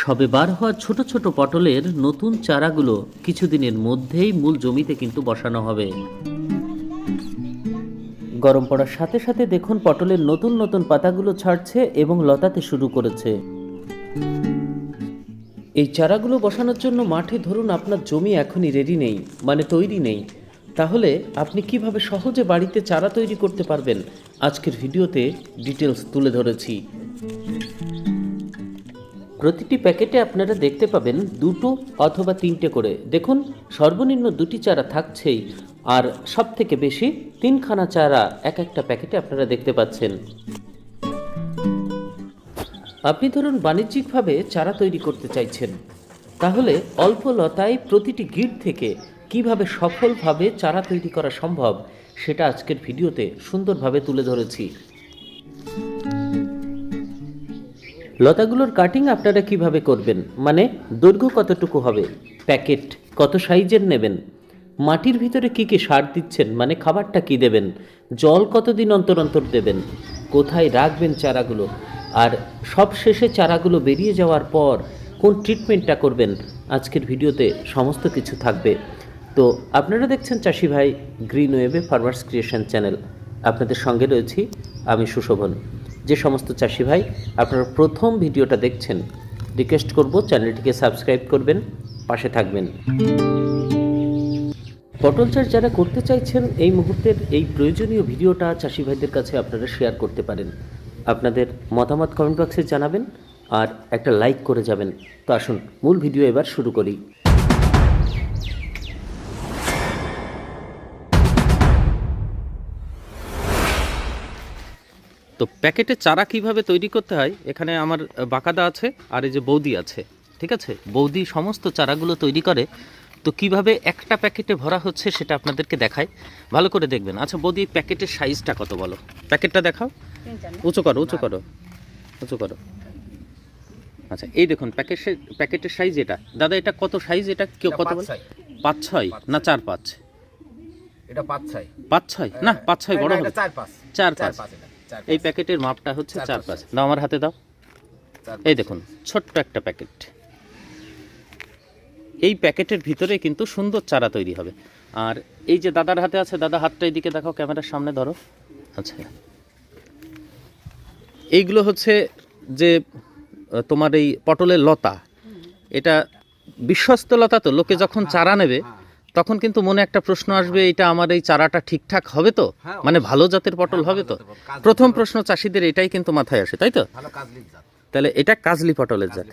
সবে বার হওয়া ছোট ছোট পটলের নতুন চারাগুলো কিছুদিনের মধ্যেই মূল জমিতে কিন্তু বসানো হবে। গরম পড়ার সাথে সাথে দেখুন পটলের নতুন নতুন পাতাগুলো ছাড়ছে এবং লতাতে শুরু করেছে। এই চারাগুলো বসানোর জন্য মাঠে ধরুন আপনার জমি এখনই রেডি নেই মানে তৈরি নেই। তাহলে আপনি কীভাবে সহজে বাড়িতে চারা তৈরি করতে পারবেন? আজকের ভিডিওতে ডিটেলস তুলে ধরেছি। প্রতিটি প্যাকেটে আপনারা দেখতে পাবেন দুটো অথবা তিনটে করে। দেখুন, সর্বনিম্ন দুটি চারা থাকছেই, আর সব থেকে বেশি তিনখানা চারা এক একটা প্যাকেটে আপনারা দেখতে পাচ্ছেন। আপনি ধরুন, বাণিজ্যিকভাবে চারা তৈরি করতে চাইছেন। তাহলে অল্প লতায় প্রতিটি গিট থেকে কীভাবে সফলভাবে চারা তৈরি করা সম্ভব, সেটা আজকের ভিডিওতে সুন্দরভাবে তুলে ধরেছি। লতাগুলোর কাটিং আপনারা কীভাবে করবেন? মানে দৈর্ঘ্য কতটুকু হবে? প্যাকেট কত সাইজের নেবেন? মাটির ভিতরে কি কি সার দিচ্ছেন? মানে খাবারটা কি দেবেন? জল কতদিন অন্তর অন্তর দেবেন? কোথায় রাখবেন চারাগুলো? আর সব শেষে চারাগুলো বেরিয়ে যাওয়ার পর কোন ট্রিটমেন্টটা করবেন? আজকের ভিডিওতে সমস্ত কিছু থাকবে। তো আপনারা দেখছেন চাষি ভাই গ্রিন ওয়েবে ফার্মার্স ক্রিয়েশন চ্যানেল আপনাদের সঙ্গে রয়েছি আমি সুশোভন। যে সমস্ত চাষি ভাই আপনারা প্রথম ভিডিওটা দেখছেন রিকোয়েস্ট করব চ্যানেলটিকে সাবস্ক্রাইব করবেন, পাশে থাকবেন। পটল চাষ যারা করতে চাইছেন, এই মুহূর্তের এই প্রয়োজনীয় ভিডিওটা চাষি ভাইদের কাছে আপনারা শেয়ার করতে পারেন। আপনাদের মতামত কমেন্ট বক্সে জানাবেন আর একটা লাইক করে যাবেন। তো আসুন, মূল ভিডিও এবার শুরু করি। তো প্যাকেটে চারা কীভাবে তৈরি করতে হয়? এখানে আমার বাকাদা আছে আর এই যে বৌদি আছে ঠিক আছে? বৌদি সমস্ত চারাগুলো তৈরি করে। তো কীভাবে একটা প্যাকেটে ভরা হচ্ছে সেটা আপনাদেরকে দেখায় ভালো করে দেখবেন। আচ্ছা বৌদি প্যাকেটের সাইজটা কত বলো? প্যাকেটটা দেখাও। উঁচু করো উঁচু করো উঁচু করো। আচ্ছা এই দেখুন প্যাকেটের প্যাকেটের সাইজ এটা। দাদা এটা কত সাইজ? এটা কেউ কত পাঁচ বলে? ছয়। পাঁচ ছয় না চার পাঁচ? এটা পাঁচ ছয়। পাঁচ ছয়? না পাঁচ ছয় বড় হবে। চার পাঁচ। চার পাঁচ। এই প্যাকেটের মাপটা হচ্ছে চার পাঁচ। দাও আমার হাতে দাও। এই দেখুন ছোট্ট একটা প্যাকেট। এই প্যাকেটের ভিতরে কিন্তু সুন্দর চারা তৈরি হবে। আর এই যে দাদার হাতে আছে দাদা হাতটা এদিকে দেখাও ক্যামেরার সামনে ধরো। আচ্ছা। এইগুলো হচ্ছে যে তোমার এই পটলের লতা। এটা বিশ্বস্ত লতা তো লোকে যখন চারা নেবে হ্যাঁ, তখন কিন্তু মনে একটা প্রশ্ন আসবে এটা আমার এই চারাটা ঠিকঠাক হবে তো? হ্যাঁ, মানে ভালো জাতের পটল হ্যাঁ, হবে তো? প্রথম প্রশ্ন চাষিদের এটাই কিন্তু মাথায় আসে তাই তো? জাত। তাহলে এটা কাজলি পটলের জাত।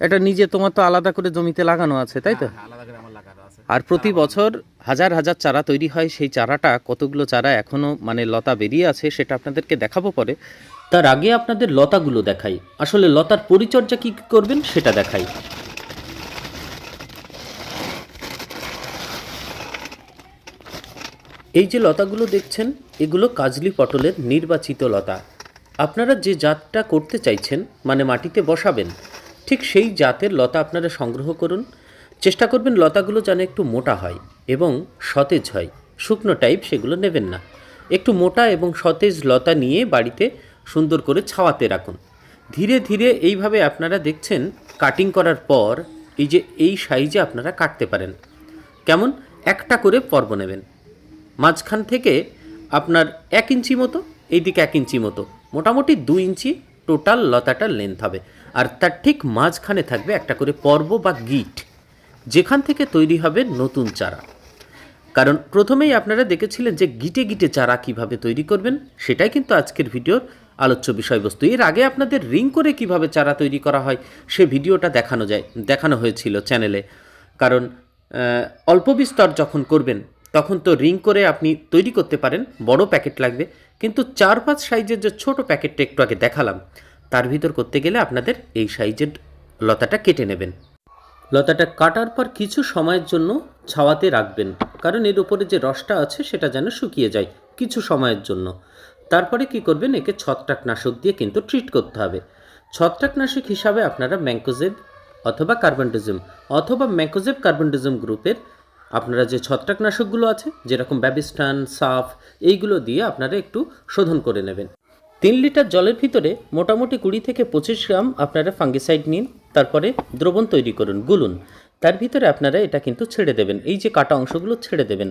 এটা নিজে তোমার তো আলাদা করে জমিতে লাগানো আছে তাই তো? হ্যাঁ, হ্যাঁ, আর প্রতি বছর হাজার হাজার চারা তৈরি হয় সেই চারাটা কতগুলো চারা এখনও মানে লতা বেরিয়ে আছে সেটা আপনাদেরকে দেখাবো পরে। তার আগে আপনাদের লতাগুলো দেখাই। আসলে লতার পরিচর্যা কি কি করবেন সেটা দেখাই। এই যে লতাগুলো দেখছেন, এগুলো কাজলি পটলের নির্বাচিত লতা। আপনারা যে জাতটা করতে চাইছেন মানে মাটিতে বসাবেন, ঠিক সেই জাতের লতা আপনারা সংগ্রহ করুন। চেষ্টা করবেন লতাগুলো যেন একটু মোটা হয় এবং সতেজ হয়। শুকনো টাইপ সেগুলো নেবেন না। একটু মোটা এবং সতেজ লতা নিয়ে বাড়িতে সুন্দর করে ছাওয়াতে রাখুন। ধীরে ধীরে এইভাবে আপনারা দেখছেন কাটিং করার পর এই যে এই সাইজে আপনারা কাটতে পারেন। কেমন? একটা করে পর্ব নেবেন। মাঝখান থেকে আপনার এক ইঞ্চি মতো, এইদিকে এক ইঞ্চি মতো। মোটামুটি দু ইঞ্চি টোটাল লতাটার লেন্থ হবে। আর তার ঠিক মাঝখানে থাকবে একটা করে পর্ব বা গিট, যেখান থেকে তৈরি হবে নতুন চারা। কারণ প্রথমেই আপনারা দেখেছিলেন যে গিটে গিটে চারা কীভাবে তৈরি করবেন, সেটাই কিন্তু আজকের ভিডিওর আলোচ্য বিষয়বস্তু। এর আগে আপনাদের রিং করে কীভাবে চারা তৈরি করা হয়, সে ভিডিওটা দেখানো যায়, দেখানো হয়েছিল চ্যানেলে। কারণ অল্প বিস্তর যখন করবেন তখন তো রিং করে আপনি তৈরি করতে পারেন, বড় প্যাকেট লাগবে। কিন্তু চার পাঁচ সাইজের যে ছোট প্যাকেটটা একটু আগে দেখালাম, তার ভিতর করতে গেলে আপনাদের এই সাইজের লতাটা কেটে নেবেন। লতাটা কাটার পর কিছু সময়ের জন্য ছাওয়াতে রাখবেন, কারণ এর উপরে যে রসটা আছে সেটা যেন শুকিয়ে যায় কিছু সময়ের জন্য। তারপরে কি করবেন, একে ছত্রাকনাশক দিয়ে কিন্তু ট্রিট করতে হবে। ছত্রাকনাশক হিসাবে আপনারা ম্যাঙ্কোজেব অথবা কার্বনডিজম অথবা ম্যাঙ্কোজেব কার্বনডিজম গ্রুপের আপনারা যে ছত্রাকনাশকগুলো আছে, যেরকম ব্যাবিস্টান, সাফ, এইগুলো দিয়ে আপনারা একটু শোধন করে নেবেন। তিন লিটার জলের ভিতরে মোটামুটি কুড়ি থেকে পঁচিশ গ্রাম আপনারা ফাঙ্গিসাইড নিন, তারপরে দ্রবণ তৈরি করুন, গুলুন। তার ভিতরে আপনারা এটা কিন্তু ছেড়ে দেবেন, এই যে কাটা অংশগুলো ছেড়ে দেবেন।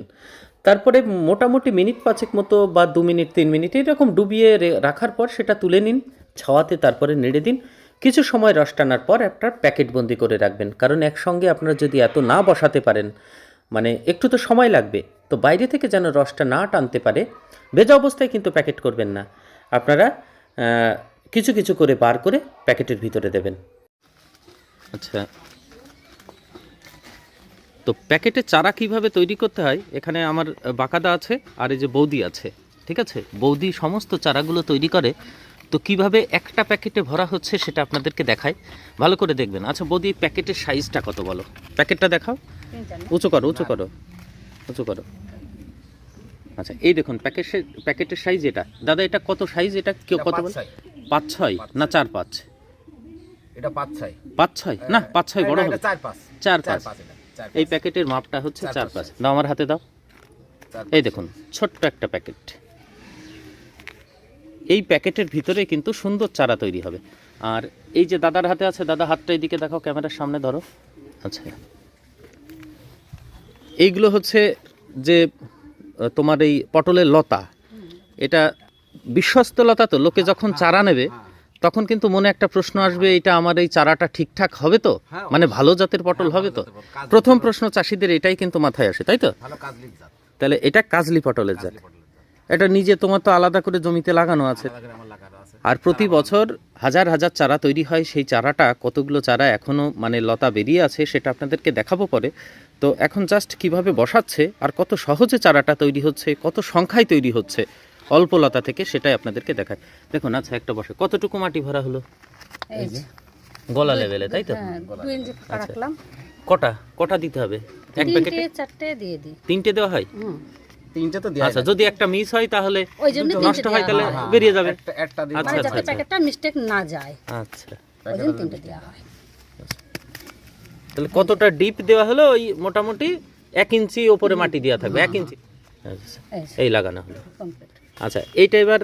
তারপরে মোটামুটি মিনিট পাঁচেক মতো বা দু মিনিট, তিন মিনিট এরকম ডুবিয়ে রাখার পর সেটা তুলে নিন, ছাওয়াতে তারপরে নেড়ে দিন। কিছু সময় রস টানার পর একটা প্যাকেটবন্দি করে রাখবেন, কারণ একসঙ্গে আপনারা যদি এত না বসাতে পারেন মানে একটু তো সময় লাগবে। তো বাইরে থেকে যেন রসটা না টানতে পারে, ভেজা অবস্থায় কিন্তু প্যাকেট করবেন না। আপনারা কিছু কিছু করে বার করে প্যাকেটের ভিতরে দেবেন। আচ্ছা। তো প্যাকেটের চারা কীভাবে তৈরি করতে হয়? এখানে আমার বাকাদা আছে আর এই যে বৌদি আছে, ঠিক আছে? বৌদি সমস্ত চারাগুলো তৈরি করে। তো কীভাবে একটা প্যাকেটে ভরা হচ্ছে সেটা আপনাদেরকে দেখায় ভালো করে দেখবেন। আচ্ছা বৌদি, প্যাকেটের সাইজটা কত বলো? প্যাকেটটা দেখাও। উঁচু করো উঁচু করো। উঁচু করো। আচ্ছা এই দেখুন প্যাকেটের প্যাকেটের সাইজ এটা। দাদা এটা কত সাইজ এটা কেউ কত পাঁচ বলে? ছয়। পাঁচ ছয় না চার পাঁচ? এটা পাঁচ ছয়। পাঁচ ছয়? না পাঁচ ছয় বড় হবে। চার পাঁচ। চার পাঁচ। এই প্যাকেটের মাপটা হচ্ছে চার। পাঁচ। দাও আমার হাতে দাও। এই দেখুন ছোট্ট একটা প্যাকেট। এই প্যাকেটের ভিতরে কিন্তু সুন্দর চারা তৈরি হবে। আর এই যে দাদার হাতে আছে দাদা হাতটা এদিকে দেখাও ক্যামেরার সামনে ধরো। আচ্ছা। এইগুলো হচ্ছে যে তোমার এই পটলের লতা এটা বিশ্বস্ত লতা তো লোকে যখন চারা নেবে তখন কিন্তু মনে একটা প্রশ্ন আসবে এটা আমার এই চারাটা ঠিকঠাক হবে তো? হ্যাঁ, মানে ভালো জাতের পটল হবে তো? প্রথম প্রশ্ন চাষিদের এটাই কিন্তু মাথায় আসে তাই তো? তাহলে এটা কাজলি পটলের জাত। এটা নিজে তোমার তো আলাদা করে জমিতে লাগানো আছে। আর প্রতি বছর হাজার হাজার চারা তৈরি হয়। সেই চারাটা কতগুলো চারা এখনও মানে লতা বেরিয়ে আছে সেটা আপনাদেরকে দেখাবো পরে। তো এখন জাস্ট কীভাবে বসাচ্ছে আর কত সহজে চারাটা তৈরি হচ্ছে কত সংখ্যায় তৈরি হচ্ছে অল্প লতা থেকে সেটাই আপনাদেরকে দেখায়। দেখুন আচ্ছা একটা বসে। কতটুকু মাটি ভরা হলো? গলা লেভেলে তাই তো? হ্যাঁ রাখলাম। কটা? কটা দিতে হবে? এক প্যাকেটে? চারটে দিয়ে দিই। তিনটে দেওয়া হয়? হুম। তিনটে তো দেওয়া আচ্ছা যদি একটা মিস হয় তাহলে ওই জন্য নষ্ট হয় তাহলে বেরিয়ে যাবে। একটা একটা দিন আচ্ছা, আচ্ছা, যাতে আচ্ছা। প্যাকেটটা মিস্টেক না যায়। আচ্ছা। ওই জন্য তিনটে দেওয়া হয়। তাহলে কতটা ডিপ দেওয়া হলো? ওই মোটামুটি এক ইঞ্চি ওপরে মাটি দেওয়া থাকবে এক ইঞ্চি। আচ্ছা, এই লাগানো হলো। আচ্ছা এইটা এবার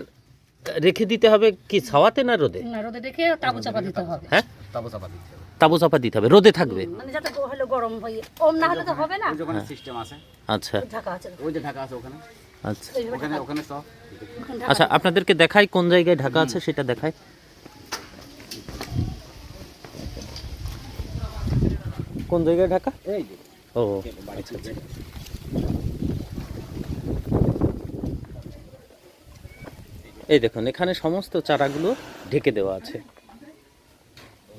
রেখে দিতে হবে কি ছাওয়াতে না রোদে? না রোদে রেখে তাবু চাপা দিতে হবে। হ্যাঁ? তাবো চাপা দিতে হবে। তাবু চাপা দিতে হবে রোদে থাকবে। মানে যাতে গো- গরম হয়ে ওম না হলে তো হবে না। ওখানে সিস্টেম আছে। আচ্ছা। ঢাকা আছে। ওই যে ঢাকা আছে ওখানে। আচ্ছা। ওখানে ওখানে সব। আচ্ছা আপনাদেরকে দেখাই কোন জায়গায় ঢাকা আছে সেটা দেখাই। কোন জায়গায় ঢাকা? এই যে। ও আচ্ছা আচ্ছা এই দেখুন এখানে সমস্ত চারাগুলো ঢেকে দেওয়া আছে কীভাবে বেরোচ্ছে এই যে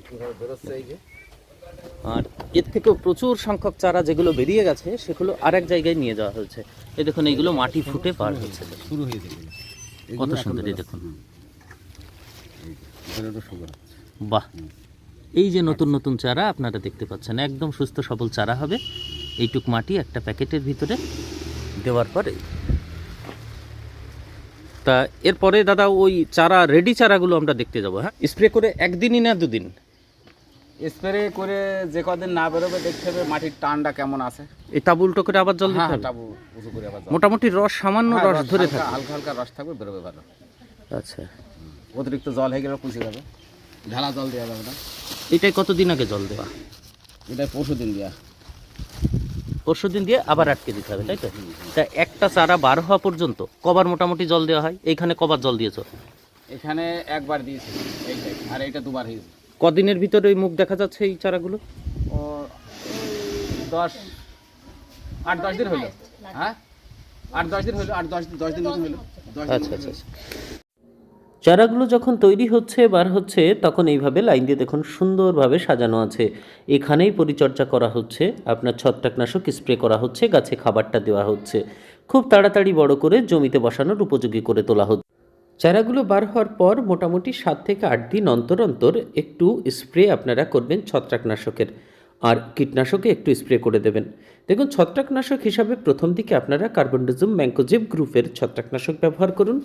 আর এর থেকেও প্রচুর সংখ্যক চারা যেগুলো বেরিয়ে গেছে সেগুলো আরেক জায়গায় নিয়ে যাওয়া হয়েছে। এই দেখুন এইগুলো মাটি ফুটে পার হচ্ছে। শুরু হয়েছে এগুলো। কত সুন্দর এই দেখুন। বাহ। এই যে নতুন নতুন চারা আপনারা দেখতে পাচ্ছেন একদম সুস্থ সবল চারা হবে। এইটুক মাটি একটা প্যাকেটের ভিতরে দেওয়ার পরে। তা এরপরে দাদা ওই চারা রেডি চারাগুলো আমরা দেখতে যাব হ্যাঁ? স্প্রে করে একদিনই না দুদিন? স্প্রে করে যে কদিন না বেরোবে দেখতে হবে মাটির টানটা কেমন আছে। এই তাবু উল্টো করে আবার জল দিতে হ্যাঁ হবে? টাবু উঁচু করে আবার মোটামুটি রস সামান্য হ্যাঁ, রস ধরে থাকে। হালকা হালকা রস থাকবে বেরোবে ভালো। আচ্ছা। অতিরিক্ত জল হয়ে গেলে পুষে যাবে ঢালা জল দেওয়া যাবে না। এটাই কতদিন আগে জল দেওয়া? এটা পরশু দিন দেওয়া। পরশু দিন দিয়ে আবার আটকে দিতে হবে তাই তো? তা একটা চারা বার হওয়া পর্যন্ত কবার মোটামুটি জল দেওয়া হয়? এইখানে কবার জল দিয়েছ? এখানে একবার দিয়েছি। এইটাই আর এইটা দুবার হয়েছে। কদিনের ভিতরে ওই মুখ দেখা যাচ্ছে এই চারাগুলো? ও দশ আট দশ দিন হইল হ্যাঁ? আট দশ দিন হইল আট দশ দশ দিন দশ দিন আচ্ছা আচ্ছা আচ্ছা। চারাগুলো যখন তৈরি হচ্ছে বার হচ্ছে তখন এইভাবে লাইন দিয়ে দেখুন সুন্দরভাবে সাজানো আছে। এখানেই পরিচর্যা করা হচ্ছে আপনার ছত্রাকনাশক স্প্রে করা হচ্ছে গাছে খাবারটা দেওয়া হচ্ছে। খুব তাড়াতাড়ি বড় করে জমিতে বসানোর উপযোগী করে তোলা হচ্ছে। চারাগুলো বার হওয়ার পর মোটামুটি সাত থেকে আট দিন অন্তর অন্তর একটু স্প্রে আপনারা করবেন ছত্রাকনাশকের। আর কীটনাশকে একটু স্প্রে করে দেবেন। দেখুন, ছত্রাকনাশক হিসাবে প্রথম দিকে আপনারা কার্বনডিজম ম্যাঙ্কোজেব গ্রুপের ছত্রাকনাশক ব্যবহার করুন।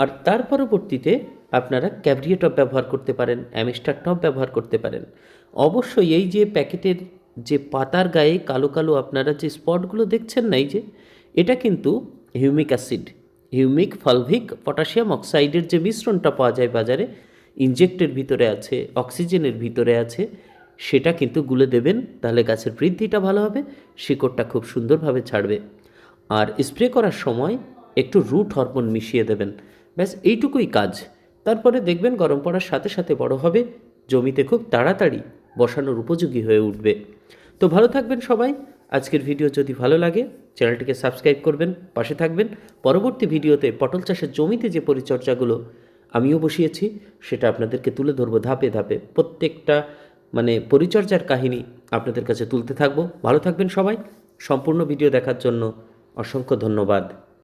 আর তার পরবর্তীতে আপনারা ক্যাবরিয়েটপ ব্যবহার করতে পারেন অ্যামিস্টার টপ ব্যবহার করতে পারেন। অবশ্যই এই যে প্যাকেটের যে পাতার গায়ে কালো কালো আপনারা যে স্পটগুলো দেখছেন না, এই যে, এটা কিন্তু humic acid. Humic fulvic potassium অক্সাইডের যে মিশ্রণটা পাওয়া যায় বাজারে, ইনজেক্টের ভিতরে আছে, অক্সিজেনের ভিতরে আছে, সেটা কিন্তু গুলে দেবেন, তাহলে গাছের বৃদ্ধিটা ভালো হবে, শিকড়টা খুব সুন্দরভাবে ছাড়বে। আর স্প্রে করার সময় একটু রুট হরমোন মিশিয়ে দেবেন। ব্যাস, এইটুকুই কাজ। তারপরে দেখবেন গরম পড়ার সাথে সাথে বড় হবে, জমিতে খুব তাড়াতাড়ি বসানোর উপযোগী হয়ে উঠবে। তো ভালো থাকবেন সবাই। আজকের ভিডিও যদি ভালো লাগে চ্যানেলটিকে সাবস্ক্রাইব করবেন, পাশে থাকবেন। পরবর্তী ভিডিওতে পটল চাষের জমিতে যে পরিচর্যাগুলো আমিও বসিয়েছি, সেটা আপনাদেরকে তুলে ধরবো ধাপে ধাপে। প্রত্যেকটা মানে পরিচর্যার কাহিনী আপনাদের কাছে তুলতে থাকব। ভালো থাকবেন সবাই। সম্পূর্ণ ভিডিও দেখার জন্য অসংখ্য ধন্যবাদ।